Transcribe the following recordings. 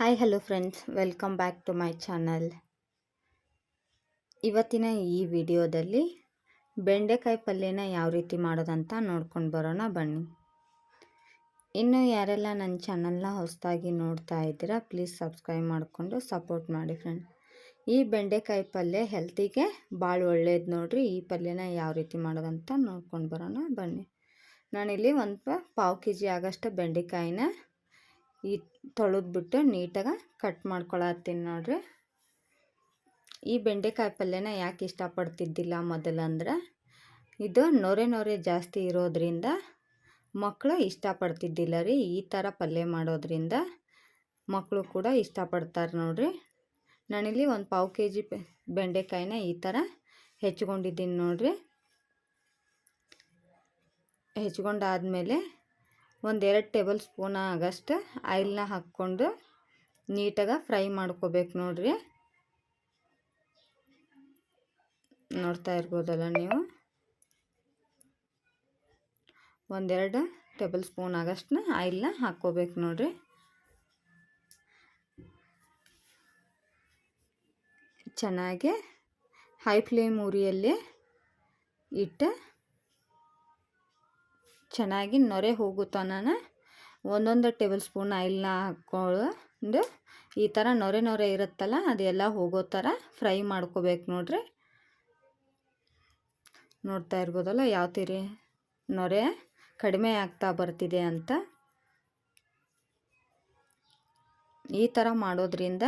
Hi hello friends welcome back to my channel ಇವತ್ತಿನ ಈ ವಿಡಿಯೋದಲ್ಲಿ ಬೆಂಡೆಕಾಯಿ ಪಲ್ಯನ ಯಾವ ರೀತಿ ಮಾಡೋದಂತ ನೋಡ್ಕೊಂಡು ಬರೋಣ ಬನ್ನಿ. ಇನ್ನು ಯಾರೆಲ್ಲ ನನ್ನ ಚಾನಲ್ನ ಹೊಸದಾಗಿ ನೋಡ್ತಾ ಇದ್ದೀರಾ ಪ್ಲೀಸ್ ಸಬ್ಸ್ಕ್ರೈಬ್ ಮಾಡಿಕೊಂಡು ಸಪೋರ್ಟ್ ಮಾಡಿ ಫ್ರೆಂಡ್ ಈ ಬೆಂಡೆಕಾಯಿ ಪಲ್ಯ ಹೆಲ್ತಿಗೆ ಭಾಳ ಒಳ್ಳೇದು ನೋಡಿರಿ, ಈ ಪಲ್ಯನ ಯಾವ ರೀತಿ ಮಾಡೋದಂತ ನೋಡ್ಕೊಂಡು ಬರೋಣ ಬನ್ನಿ. ನಾನಿಲ್ಲಿ ಒಂದು ಪಾವು ಕೆ ಜಿ ಆಗೋಷ್ಟು ಬೆಂಡೆಕಾಯಿನ ಈ ತೊಳೆದ್ಬಿಟ್ಟು ನೀಟಾಗಿ ಕಟ್ ಮಾಡ್ಕೊಳತ್ತೀನಿ ನೋಡ್ರಿ. ಈ ಬೆಂಡೆಕಾಯಿ ಪಲ್ಯನ ಯಾಕೆ ಇಷ್ಟಪಡ್ತಿದ್ದಿಲ್ಲ ಮೊದಲಂದ್ರೆ ಇದು ನೊರೆ ನೊರೆ ಜಾಸ್ತಿ ಇರೋದ್ರಿಂದ ಮಕ್ಕಳು ಇಷ್ಟಪಡ್ತಿದ್ದಿಲ್ಲ ರೀ. ಈ ಥರ ಪಲ್ಯ ಮಾಡೋದ್ರಿಂದ ಮಕ್ಕಳು ಕೂಡ ಇಷ್ಟಪಡ್ತಾರೆ ನೋಡ್ರಿ. ನಾನಿಲ್ಲಿ ಒಂದು ಪಾವು ಕೆ ಜಿ ಬೆಂಡೆಕಾಯಿನ ಈ ಥರ ಹೆಚ್ಕೊಂಡಿದ್ದೀನಿ ನೋಡ್ರಿ. ಹೆಚ್ಕೊಂಡಾದಮೇಲೆ ಒಂದೆರಡು ಟೇಬಲ್ ಸ್ಪೂನ್ ಆಗಷ್ಟು ಆಯಿಲ್ನ ಹಾಕ್ಕೊಂಡು ನೀಟಾಗಿ ಫ್ರೈ ಮಾಡ್ಕೋಬೇಕು ನೋಡ್ರಿ. ನೋಡ್ತಾ ಇರ್ಬೋದಲ್ಲ ನೀವು? ಒಂದೆರಡು ಟೇಬಲ್ ಸ್ಪೂನ್ ಆಗಷ್ಟನ್ನ ಆಯಿಲ್ನ ಹಾಕ್ಕೋಬೇಕು ನೋಡ್ರಿ. ಚೆನ್ನಾಗಿ ಹೈ ಫ್ಲೇಮ್ ಉರಿಯಲ್ಲಿ ಇಟ್ಟು ಚೆನ್ನಾಗಿ ನೊರೆ ಹೋಗುತ್ತಾನ ಒಂದೊಂದು ಟೇಬಲ್ ಸ್ಪೂನ್ ಆಯಿಲ್ನ ಹಾಕ್ಕೊಂಡು ಈ ಥರ ನೊರೆ ನೊರೆ ಇರುತ್ತಲ್ಲ ಅದೆಲ್ಲ ಹೋಗೋ ಥರ ಫ್ರೈ ಮಾಡ್ಕೋಬೇಕು ನೋಡ್ರಿ. ನೋಡ್ತಾ ಇರ್ಬೋದಲ್ಲ ಯಾವ ತೀರಿ ನೊರೆ ಕಡಿಮೆ ಆಗ್ತಾ ಬರ್ತಿದೆ ಅಂತ. ಈ ಥರ ಮಾಡೋದ್ರಿಂದ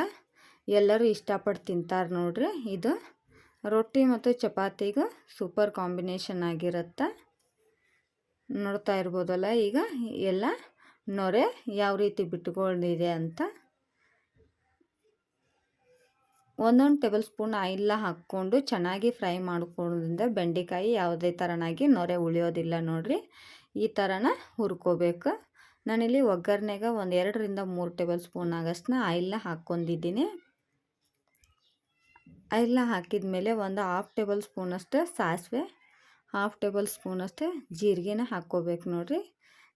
ಎಲ್ಲರೂ ಇಷ್ಟಪಟ್ಟು ತಿಂತಾರೆ ನೋಡ್ರಿ. ಇದು ರೊಟ್ಟಿ ಮತ್ತು ಚಪಾತಿಗೂ ಸೂಪರ್ ಕಾಂಬಿನೇಷನ್ ಆಗಿರುತ್ತೆ. ನೋಡ್ತಾ ಇರ್ಬೋದಲ್ಲ ಈಗ? ಎಲ್ಲ ನೊರೆ ಯಾವ ರೀತಿ ಬಿಟ್ಕೊಂಡಿದೆ ಅಂತ. ಒಂದೊಂದು ಟೇಬಲ್ ಸ್ಪೂನ್ ಆಯಿಲ್ಲ ಹಾಕ್ಕೊಂಡು ಚೆನ್ನಾಗಿ ಫ್ರೈ ಮಾಡ್ಕೊಳ್ಳೋದ್ರಿಂದ ಬೆಂಡೆಕಾಯಿ ಯಾವುದೇ ಥರನಾಗಿ ನೊರೆ ಉಳಿಯೋದಿಲ್ಲ ನೋಡಿರಿ. ಈ ಥರನ ಹುರ್ಕೋಬೇಕು. ನಾನಿಲ್ಲಿ ಒಗ್ಗರಣೆಗೆ ಒಂದು ಎರಡರಿಂದ ಮೂರು ಟೇಬಲ್ ಸ್ಪೂನ್ ಆಗಷ್ಟನ್ನ ಆಯಿಲ್ನ ಹಾಕ್ಕೊಂಡಿದ್ದೀನಿ. ಆಯಿಲ್ನ ಹಾಕಿದ ಮೇಲೆ ಒಂದು ಹಾಫ್ ಟೇಬಲ್ ಸ್ಪೂನಷ್ಟು ಸಾಸಿವೆ ಹಾಫ್ ಟೇಬಲ್ ಸ್ಪೂನ್ ಅಷ್ಟೇ ಜೀರಿಗೆನ ಹಾಕ್ಕೋಬೇಕು ನೋಡಿರಿ.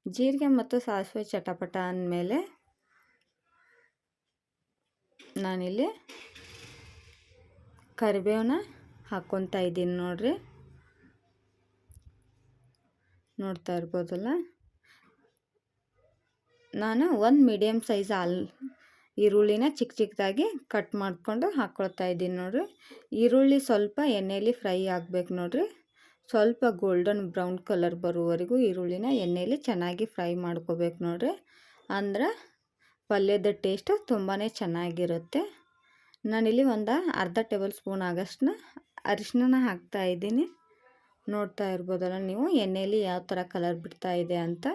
ಜೀರಿಗೆ ಮತ್ತು ಸಾಸಿವೆ ಚಟಪಟ ಅಂದಮೇಲೆ ನಾನಿಲ್ಲಿ ಕರಿಬೇವನ್ನ ಹಾಕ್ಕೊತಾ ಇದ್ದೀನಿ ನೋಡಿರಿ. ನೋಡ್ತಾ ಇರ್ಬೋದಲ್ಲ? ನಾನು ಒಂದು ಮೀಡಿಯಮ್ ಸೈಜ್ ಆಲ್ ಈರುಳ್ಳಿನ ಚಿಕ್ಕ ಚಿಕ್ಕದಾಗಿ ಕಟ್ ಮಾಡಿಕೊಂಡು ಹಾಕ್ಕೊಳ್ತಾ ಇದ್ದೀನಿ ನೋಡಿರಿ. ಈರುಳ್ಳಿ ಸ್ವಲ್ಪ ಎಣ್ಣೆಯಲ್ಲಿ ಫ್ರೈ ಆಗಬೇಕು ನೋಡಿರಿ. ಸ್ವಲ್ಪ ಗೋಲ್ಡನ್ ಬ್ರೌನ್ ಕಲರ್ ಬರುವವರೆಗೂ ಈರುಳ್ಳಿನ ಎಣ್ಣೆಯಲ್ಲಿ ಚೆನ್ನಾಗಿ ಫ್ರೈ ಮಾಡ್ಕೋಬೇಕು ನೋಡ್ರಿ. ಅಂದ್ರೆ ಪಲ್ಯದ ಟೇಸ್ಟ್ ತುಂಬಾ ಚೆನ್ನಾಗಿರುತ್ತೆ. ನಾನಿಲ್ಲಿ ಒಂದು ಅರ್ಧ ಟೇಬಲ್ ಸ್ಪೂನ್ ಆಗಷ್ಟನ್ನ ಅರಿಶಿನ ಹಾಕ್ತಾ ಇದ್ದೀನಿ. ನೋಡ್ತಾ ಇರ್ಬೋದಲ್ಲ ನೀವು ಎಣ್ಣೆಯಲ್ಲಿ ಯಾವ ಥರ ಕಲರ್ ಬಿಡ್ತಾ ಇದೆ ಅಂತ.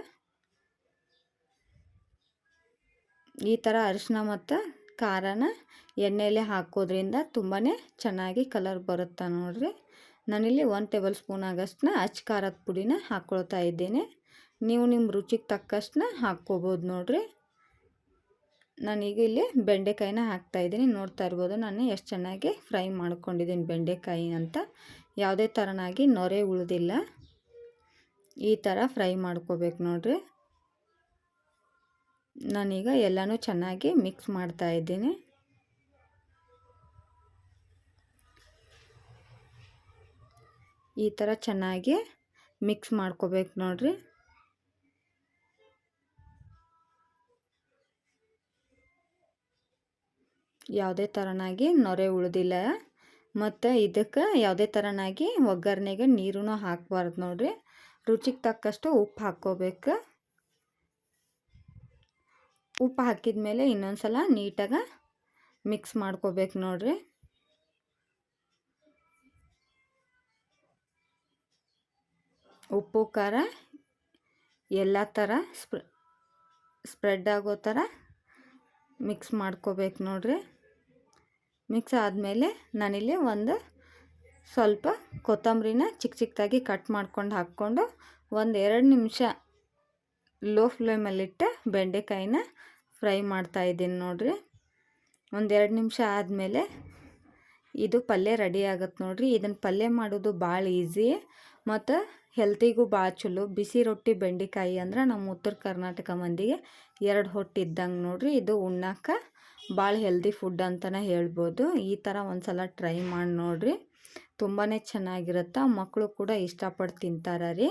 ಈ ಥರ ಅರಿಶಿನ ಮತ್ತು ಖಾರನ ಎಣ್ಣೆಯಲ್ಲಿ ಹಾಕೋದ್ರಿಂದ ತುಂಬಾ ಚೆನ್ನಾಗಿ ಕಲರ್ ಬರುತ್ತೆ ನೋಡಿರಿ. ನಾನಿಲ್ಲಿ ಒನ್ ಟೇಬಲ್ ಸ್ಪೂನ್ ಆಗಷ್ಟನ್ನ ಅಚ್ಚ ಖಾರದ ಪುಡಿನ ಹಾಕ್ಕೊಳ್ತಾ ಇದ್ದೇನೆ. ನೀವು ನಿಮ್ಮ ರುಚಿಗೆ ತಕ್ಕಷ್ಟನ್ನ ಹಾಕ್ಕೋಬೋದು ನೋಡಿರಿ. ನಾನೀಗ ಇಲ್ಲಿ ಬೆಂಡೆಕಾಯಿನ ಹಾಕ್ತಾಯಿದ್ದೀನಿ ನೋಡ್ತಾ ಇರ್ಬೋದು ನಾನು ಎಷ್ಟು ಚೆನ್ನಾಗಿ ಫ್ರೈ ಮಾಡ್ಕೊಂಡಿದ್ದೀನಿ ಬೆಂಡೆಕಾಯಿ ಅಂತ ಯಾವುದೇ ಥರನಾಗಿ ನೊರೆ ಉಳಿದಿಲ್ಲ. ಈ ಥರ ಫ್ರೈ ಮಾಡ್ಕೋಬೇಕು ನೋಡಿರಿ. ನಾನೀಗ ಎಲ್ಲನೂ ಚೆನ್ನಾಗಿ ಮಿಕ್ಸ್ ಮಾಡ್ತಾ ಇದ್ದೀನಿ. ಈ ಥರ ಚೆನ್ನಾಗಿ ಮಿಕ್ಸ್ ಮಾಡ್ಕೋಬೇಕು ನೋಡಿರಿ. ಯಾವುದೇ ಥರನಾಗಿ ನೊರೆ ಉಳಿದಿಲ್ಲ. ಮತ್ತು ಇದಕ್ಕೆ ಯಾವುದೇ ಥರನಾಗಿ ಒಗ್ಗರಣೆಗೆ ನೀರೂ ಹಾಕಬಾರ್ದು ನೋಡಿರಿ. ರುಚಿಗೆ ತಕ್ಕಷ್ಟು ಉಪ್ಪು ಹಾಕ್ಕೋಬೇಕು. ಉಪ್ಪು ಹಾಕಿದ ಮೇಲೆ ಇನ್ನೊಂದು ಸಲ ನೀಟಾಗಿ ಮಿಕ್ಸ್ ಮಾಡ್ಕೋಬೇಕು ನೋಡಿರಿ. ಉಪ್ಪು, ಖಾರ, ಎಲ್ಲ ಥರ ಸ್ಪ್ರ, ಸ್ಪ್ರೆಡ್ ಆಗೋ ಥರ ಮಿಕ್ಸ್ ಮಾಡ್ಕೋಬೇಕು ನೋಡ್ರಿ. ಮಿಕ್ಸ್ ಆದಮೇಲೆ ನಾನಿಲ್ಲಿ ಒಂದು ಸ್ವಲ್ಪ ಕೊತ್ತಂಬರಿನ ಚಿಕ್ಕ ಚಿಕ್ಕದಾಗಿ ಕಟ್ ಮಾಡ್ಕೊಂಡು ಹಾಕ್ಕೊಂಡು ಒಂದು ಎರಡು ನಿಮಿಷ ಲೋ ಫ್ಲೇಮಲ್ಲಿಟ್ಟು ಬೆಂಡೆಕಾಯಿನ ಫ್ರೈ ಮಾಡ್ತಾಯಿದ್ದೀನಿ ನೋಡಿರಿ. ಒಂದೆರಡು ನಿಮಿಷ ಆದಮೇಲೆ ಇದು ಪಲ್ಯ ರೆಡಿ ಆಗತ್ತೆ ನೋಡ್ರಿ. ಇದನ್ನು ಪಲ್ಯ ಮಾಡೋದು ಭಾಳ ಈಸಿ. ಮತ್ತು ಹೆಲ್ತಿಗೂ ಭಾಳ ಚಲೋ. ಬಿಸಿ ರೊಟ್ಟಿ, ಬೆಂಡೆಕಾಯಿ ಅಂದ್ರೆ ನಮ್ಮ ಉತ್ತರ ಕರ್ನಾಟಕ ಮಂದಿಗೆ ಎರಡು ಹೊಟ್ಟು ಇದ್ದಂಗೆ ನೋಡಿರಿ, ಇದು ಉಣ್ಣಕ್ಕೆ ಭಾಳ ಹೆಲ್ದಿ ಫುಡ್ ಅಂತಲೇ ಹೇಳ್ಬೋದು. ಈ ಥರ ಒಂದು ಸಲ ಟ್ರೈ ಮಾಡಿ ನೋಡಿರಿ. ತುಂಬಾ ಚೆನ್ನಾಗಿರುತ್ತೆ. ಮಕ್ಕಳು ಕೂಡ ಇಷ್ಟಪಟ್ಟು ತಿಂತಾರೆ ರೀ.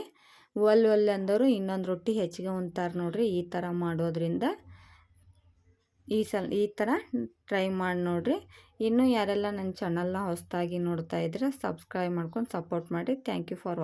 ಒಲ್ಲೆ ಒಲ್ಲೆ ಅಂದರು ಇನ್ನೊಂದು ರೊಟ್ಟಿ ಹೆಚ್ಚಿಗೆ ಉಣ್ತಾರೆ ನೋಡಿರಿ. ಈ ಥರ ಮಾಡೋದ್ರಿಂದ ಈ ಸಲ, ಈ ಥರ ಟ್ರೈ ಮಾಡಿ ನೋಡಿರಿ. ಇನ್ನೂ ಯಾರೆಲ್ಲ ನನ್ನ ಚಾನಲ್ನ ಹೊಸದಾಗಿ ನೋಡ್ತಾ ಇದ್ರೆ ಸಬ್ಸ್ಕ್ರೈಬ್ ಮಾಡ್ಕೊಂಡು ಸಪೋರ್ಟ್ ಮಾಡಿ. Thank you for